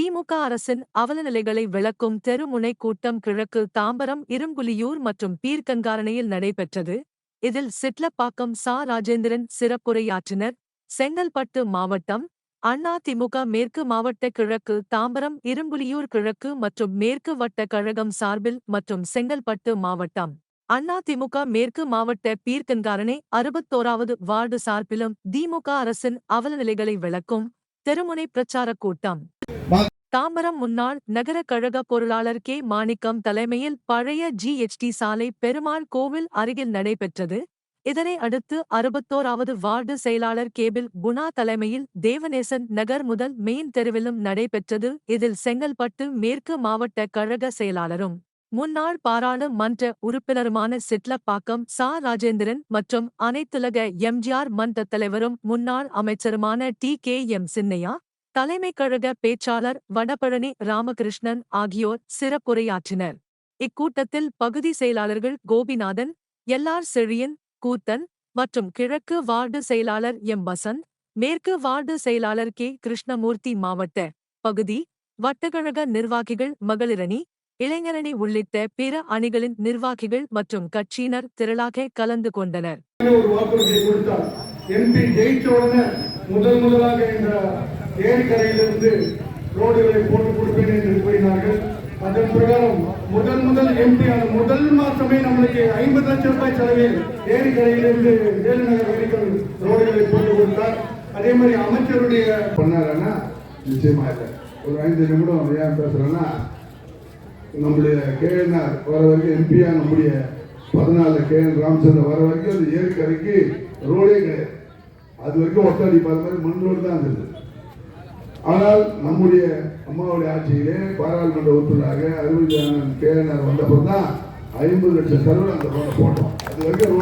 திமுக அரசின் அவலநிலைகளை விளக்கும் தெருமுனை கூட்டம் கிழக்கு தாம்பரம் இரும்புலியூர் மற்றும் பீர்க்கங்காரணையில் நடைபெற்றது. இதில் சிட்லப்பாக்கம் சா. ராஜேந்திரன் சிறப்புரையாற்றினர். செங்கல்பட்டு மாவட்டம் அண்ணா திமுக மேற்கு மாவட்ட கிழக்கு தாம்பரம் இரும்புலியூர் கிழக்கு மற்றும் மேற்கு வட்ட கழகம் சார்பில் மற்றும் செங்கல்பட்டு மாவட்டம் அண்ணா திமுக மேற்கு மாவட்ட பீர்க்கன்காரணை அறுபத்தோராவது வார்டு சார்பிலும் திமுக அரசின் அவலநிலைகளை விளக்கும் தெருமுனை பிரச்சாரக் கூட்டம். தாம்பரம் முன்னாள் நகர கழக பொருளாளர் கே. மாணிக்கம் தலைமையில் பழைய ஜிஎச்டி சாலை பெருமாள் கோவில் அருகில் நடைபெற்றது. இதனை அடுத்து அறுபத்தோராவது வார்டு செயலாளர் கேபிள் குணா தலைமையில் தேவநேசன் நகர் முதல் மெயின் தெருவிலும் நடைபெற்றது. இதில் செங்கல்பட்டு மேற்கு மாவட்ட கழக செயலாளரும் முன்னாள் பாராளுமன்ற உறுப்பினருமான சிட்லப்பாக்கம் சா. ராஜேந்திரன் மற்றும் அனைத்துலக எம்ஜிஆர் மன்ற தலைவரும் முன்னாள் அமைச்சருமான டி. கே. எம். சின்னையா தலைமை கழக பேச்சாளர் வடபழனி ராமகிருஷ்ணன் ஆகியோர் சிறப்புரையாற்றினர். இக்கூட்டத்தில் பகுதி செயலாளர்கள் கோபிநாதன் எல்ஆர் செழியன் கூத்தன் மற்றும் கிழக்கு வார்டு செயலாளர் எம். வசந்த் மேற்கு வார்டு செயலாளர் கே. கிருஷ்ணமூர்த்தி மாவட்ட பகுதி வட்டக்கழக நிர்வாகிகள் மகளிரணி இளைஞரணி உள்ளிட்ட பிற அணிகளின் நிர்வாகிகள் மற்றும் கட்சியினர் திரளாக கலந்து கொண்டனர். ஒரு வாக்குறுதியை கொடுத்தார். எம்பி ஜெயிச்ச உடனே முதல் முதலாக இந்த ஏரிக்கரையிலிருந்து ரோடுகளை போட்டு கொடுப்பேன் என்று கூறினார்கள். அதன் பிரகாரம் முதல் முதல் எம்பி ஆன முதல் மாசமே நம்மளுக்கு ஐம்பது லட்சம் ரூபாய் செலவில் ஏரிக்கரையிலிருந்து வேலுநகர் வரைக்கும் ரோடுகளை போட்டு கொடுத்தார். அதே மாதிரி அமைச்சருடைய பண்ணாருன்னா நிச்சயமா இல்லை. ஒரு ஐந்து நிமிடம் ஏன் பேசுறேன்னா நம்முடைய கேஎன்ஆர் வர வரைக்கும் எம்பியாக நம்முடைய பதினாலு கேஎன் ராமச்சந்திரன் வர வரைக்கும் அந்த ஏரிக்கரைக்கு ரோடே கிடையாது. அது வரைக்கும் ஒட்டாடி பார்த்த மாதிரி மண் ரோடு தான் இருந்தது. ஆனால் நம்முடைய அம்மாவுடைய ஆட்சியிலே பாராளுமன்ற உறுப்பினராக அறுபது கேஎன்ஆர் வந்தப்போ தான் ஐம்பது லட்சம் செலவு அந்த ரோடை போட்டோம். அது வரைக்கும்